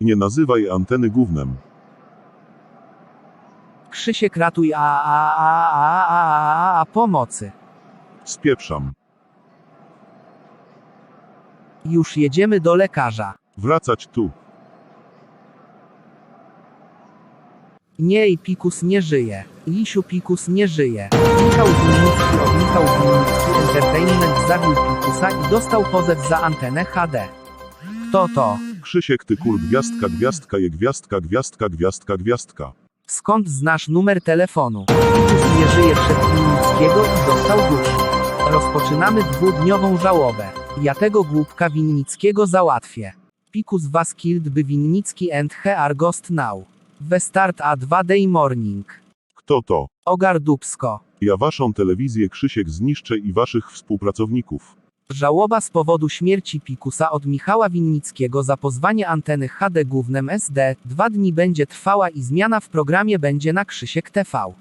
Nie nazywaj anteny gównem. Krzysiek ratuj a a a a a a a pomocy. Spieprzam. Już jedziemy do lekarza. Wracać tu. Nie i Pikus nie żyje. Lisiu Pikus nie żyje. Michał Winnicki od Michał Winnicki Entertainment zabił Pikusa i dostał pozew za antenę HD. Kto to? Krzysiek ty kur gwiazdka gwiazdka je gwiazdka gwiazdka gwiazdka gwiazdka. Skąd znasz numer telefonu? Pikus nie żyje przed Winnickiego i dostał guzik. Rozpoczynamy dwudniową żałobę. Ja tego głupka Winnickiego załatwię. Pikus was killed by Winnicki and he are ghost now. We start a 2 day morning. Kto to? Ogar Dubsko. Ja waszą telewizję Krzysiek zniszczę i waszych współpracowników. Żałoba z powodu śmierci Pikusa od Michała Winnickiego za pozwanie anteny HD głównym SD. Dwa dni będzie trwała i zmiana w programie będzie na Krzysiek TV.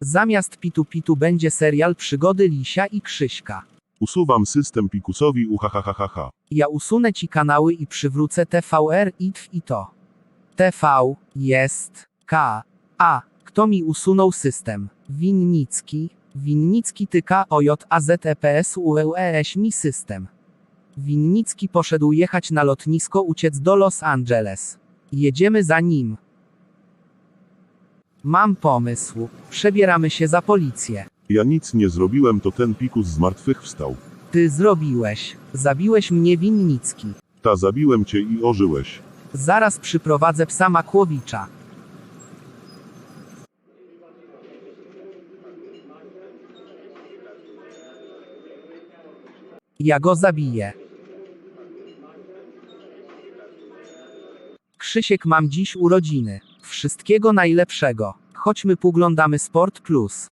Zamiast Pitu Pitu będzie serial Przygody Lisia i Krzyśka. Usuwam system pikusowi uhahahaha. Ja usunę ci kanały i przywrócę TVR ITW i to. TV jest K. A. Kto mi usunął system? Winnicki. Winnicki tyka OJ AZEPS UES mi system. Winnicki poszedł jechać na lotnisko uciec do Los Angeles. Jedziemy za nim. Mam pomysł. Przebieramy się za policję. Ja nic nie zrobiłem to ten pikus zmartwychwstał. Ty zrobiłeś. Zabiłeś mnie Winnicki. Ta zabiłem cię i ożyłeś. Zaraz przyprowadzę psa Makłowicza. Ja go zabiję. Krzysiek mam dziś urodziny. Wszystkiego najlepszego. Chodźmy poglądamy Sport Plus.